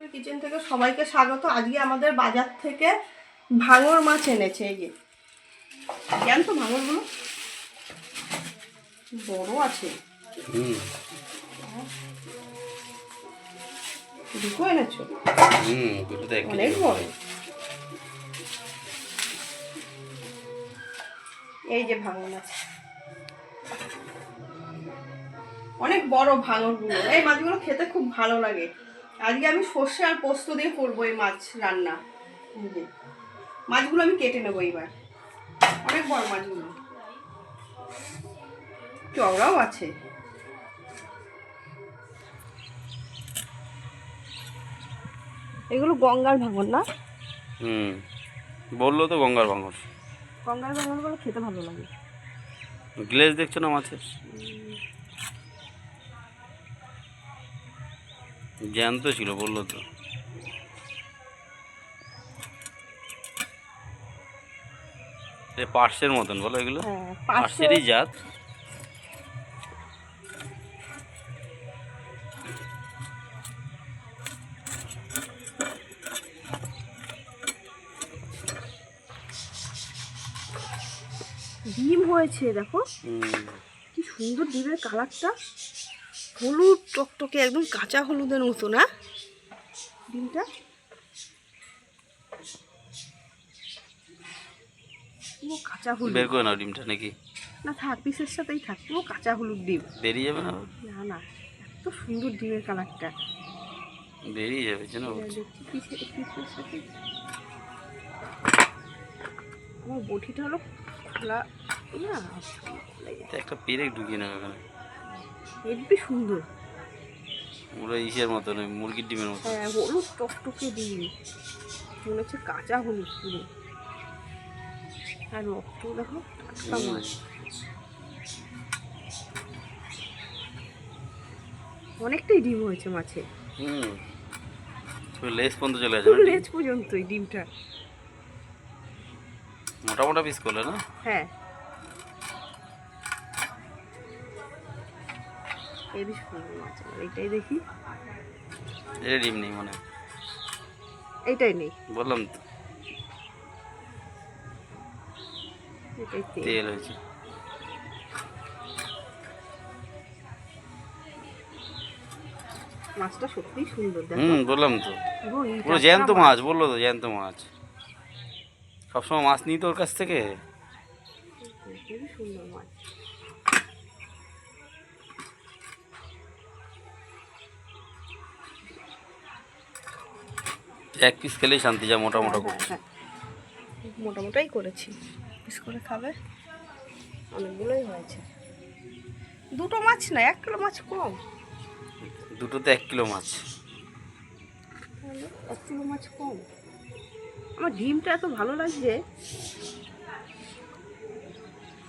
Kitchen থেকে সবাইকে স্বাগত। আজকে আমাদের বাজার থেকে ভাঙর মাছ এনেছে এই যে। জ্ঞান তো ভাঙরগুলো? বড় আছে। দুটো এনেছো? অনেক বড়। এই যে ভাঙর মাছ। অনেক বড় ভাঙরগুলো। এই মাছগুলো খেতে খুব ভালো লাগে। আজকে আমি সর্ষে আর পোস্ত দিয়ে করব এই মাছ রান্না। যে মাছগুলো আমি কেটে নেব এবার অনেক বড় মাছগুলো। চওড়াও আছে। এগুলো গঙ্গার ভাঙর না? হুম বলল তো গঙ্গার ভাঙর গঙ্গার ভাঙরগুলো খেতে ভালো লাগে। গ্লেজ দেখছ না মাছের? জ্যান্ত ছিল বলল তো। পার্সের মতন বলো এগুলো। হ্যাঁ পার্সেরই জাত। ডিম হয়েছে দেখো। কি সুন্দর ডিমের কালারটা। হলুদ টকটকে একদম কাঁচা হলুদের মতো না? ডিমটা? পুরো কাঁচা হলুদ। বের করে নাও ডিমটা নাকি? না থাক পিসের সাথেই থাক পুরো কাঁচা হলুদ ডিম। বেরিয়ে যাবে না? না না এত সুন্দর ডিমের কালারটা। বেরিয়ে যাবে যেন আমার বটিটা হলো খোলা না। একটা পেরেক ঢুকিয়ে নেবে এখানে। হেব্বি সুন্দর। ওরা ইসের মতন মুরগির ডিমের মতো হ্যাঁ হলুদ টকটকে ডিম। মনে হচ্ছে কাঁচা হলুদ পুরো। আর রক্ত দেখো টাটকা মাছ অনেকটাই ডিম হয়েছে মাছে। হুম। লেস পর্যন্ত চলে আসে পুরো না ডিম? লেজ পর্যন্তই ডিমটা। মোটা মোটা পিস করলে না? হ্যাঁ। এই সুন্দর মাছ এইটাই দেখি। এটা ডিম নেই মনে। এইটাই নেই। বললাম তো। তেল। হয়েছে। মাছটা সত্যিই সুন্দর হুম বললাম তো। পুরো জ্যান্ত মাছ। বলল তো জ্যান্ত মাছ। সবসময় মাছ নিই তো ওর কাছ থেকে খুবই সুন্দর মাছ এক পিস খেলেই শান্তি যা মোটা মোটা করছে। মোটামোটাই করেছি। পিস করে খাবে? অনেকগুলোই হয়েছে। দুটো মাছ না এক কিলো মাছ কম। দুটোতে এক কিলো মাছ। এক কিলো মাছ কম। আমার ডিমটা এত ভালো লাগছে।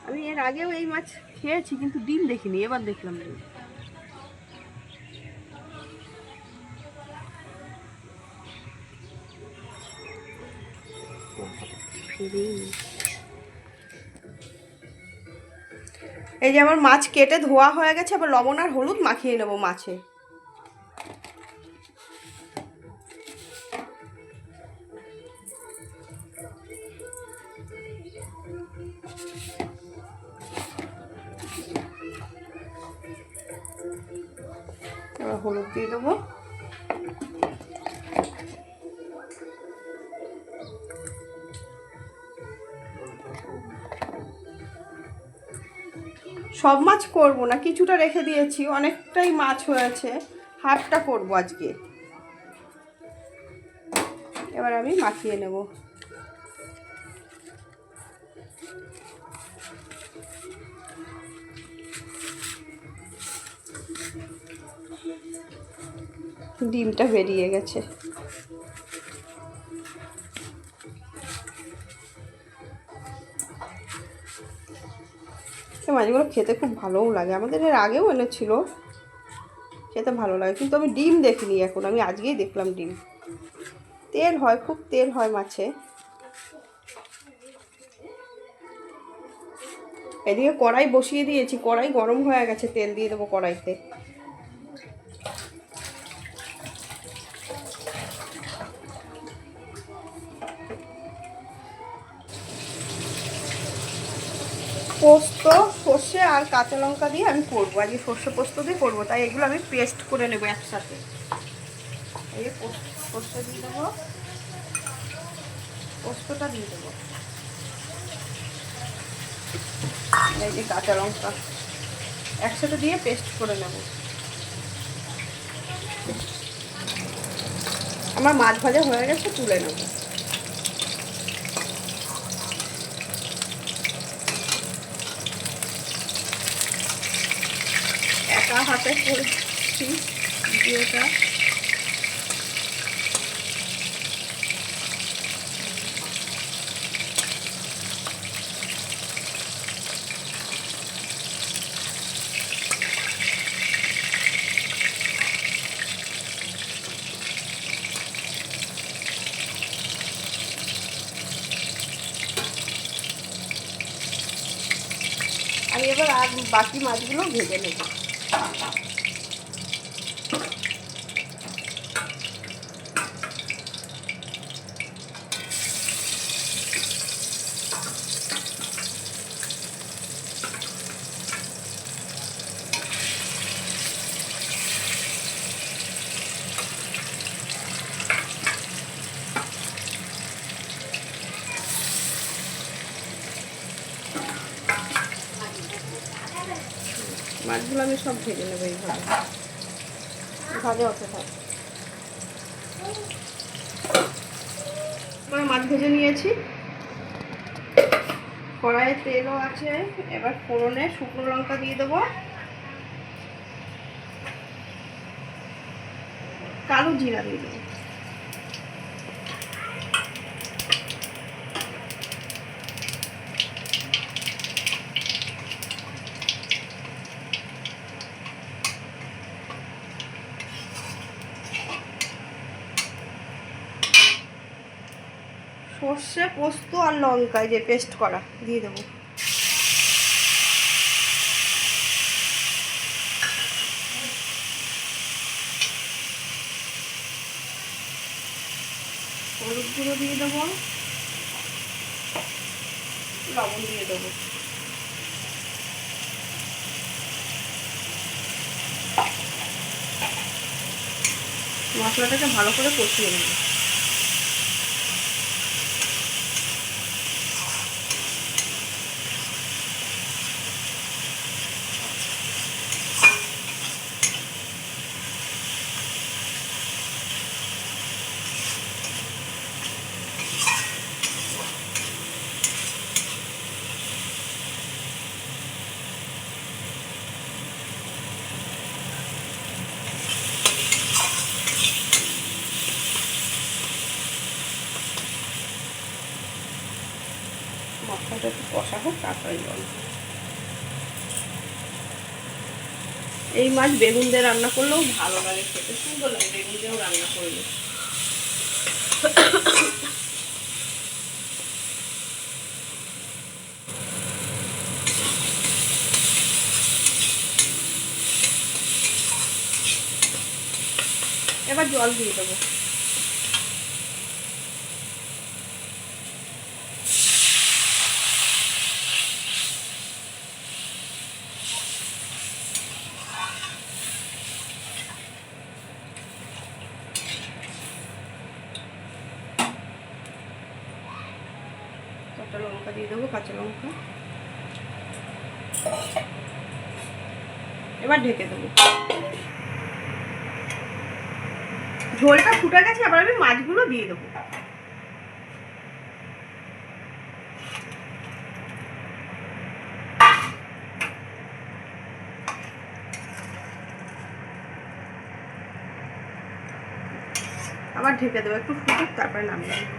আমি এর আগেও এই মাছ খেয়েছি কিন্তু ডিম দেখিনি এবার দেখলাম ডিম। এই যে আমার মাছ কেটে ধোয়া হয়ে গেছে আবার লবণ আর হলুদ মাখিয়ে নেব মাছে। এবার হলুদ দিয়ে দেবো। সব মাছ করব না, কিছুটা রেখে দিয়েছি, অনেকটাই মাছ হয়েছে হাফটা করব আজকে। এবার আমি মাখিয়ে নেব। ডিমটা বেরিয়ে গেছে। এই মাছগুলো খেতে খুব ভালোও লাগে। আমাদের এর আগেও এনেছিল। খেতে ভালো লাগে। কিন্তু আমি ডিম দেখিনি এখন। আমি আজকেই দেখলাম ডিম। তেল হয়, খুব তেল হয় মাছে। এদিকে কড়াই বসিয়ে দিয়েছি। কড়াই গরম হয়ে গেছে। তেল দিয়ে দেবো কড়াইতে। পোস্ত, সর্ষে আর কাঁচা লঙ্কা দিয়ে আমি করব। আজকে সর্ষে পোস্ত দিয়ে করব, তাই এগুলো আমি পেস্ট করে নেব একসাথে। এই পোস্ত দিয়ে দেবো। পোস্তটা দিয়ে দেবো। এই যে কাঁচা লঙ্কা, একসাথে দিয়ে পেস্ট করে নেব। আমার মাছ ভাজা হয়ে গেছে, তুলে নেব। একা হাতে করছি ভিডিওটা। আমি এবার আর বাকি মাছগুলো ভেজে নেব। Thank you. মাছগুলো আমি সব ভেজে নেব এইভাবে। ভাজা হতে থাক আমরা মাছ ভেজে নিয়েছি। কড়াইয়ে তেলও আছে। এবার ফোড়নে শুকনো লঙ্কা দিয়ে দেবো। কালো জিরা দিয়ে দেবো। সর্ষে, পোস্ত আর লঙ্কা যে পেস্ট করা, দিয়ে দেবো। হলুদ গুঁড়ো দিয়ে দেবো। লবণ দিয়ে দেবো। মশলাটাকে ভালো করে কষিয়ে নেব। এই মাছ বেগুন দিয়ে রান্না করলেও ভালো লাগে খেতে, সুন্দর লাগে বেগুন দিয়েও রান্না করলে। এবার জল দিয়ে দেবো কাঁচা লঙ্কা দিয়ে দেবো কাঁচা লঙ্কা এবার ঢেকে দেবো। ঝোলটা ফুটে গেছে, এবার আমি মাছগুলো দিয়ে দেবো। আবার ঢেকে দেবো, একটু ফুটুক, তারপরে নামিয়ে দেবো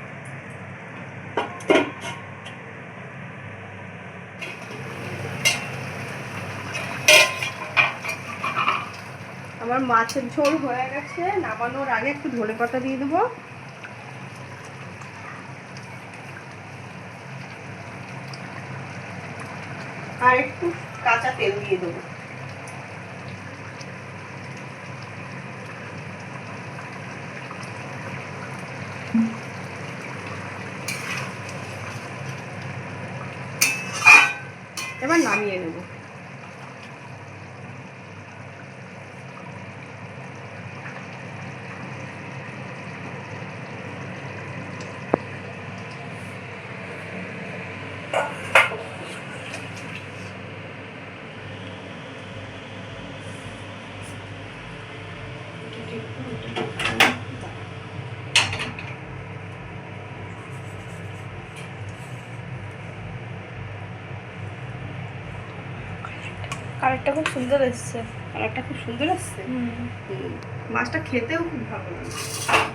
আমার মাছের ঝোল হয়ে গেছে। নামানোর আগে একটু ধনে পাতা দিয়ে দেবো। আর একটু কাঁচা তেল দিয়ে দেবো এবার এবার নামিয়ে নেব কালারটা খুব সুন্দর এসছে। কালারটা খুব সুন্দর হুম, মাছটা খেতেও খুব ভালো লাগে।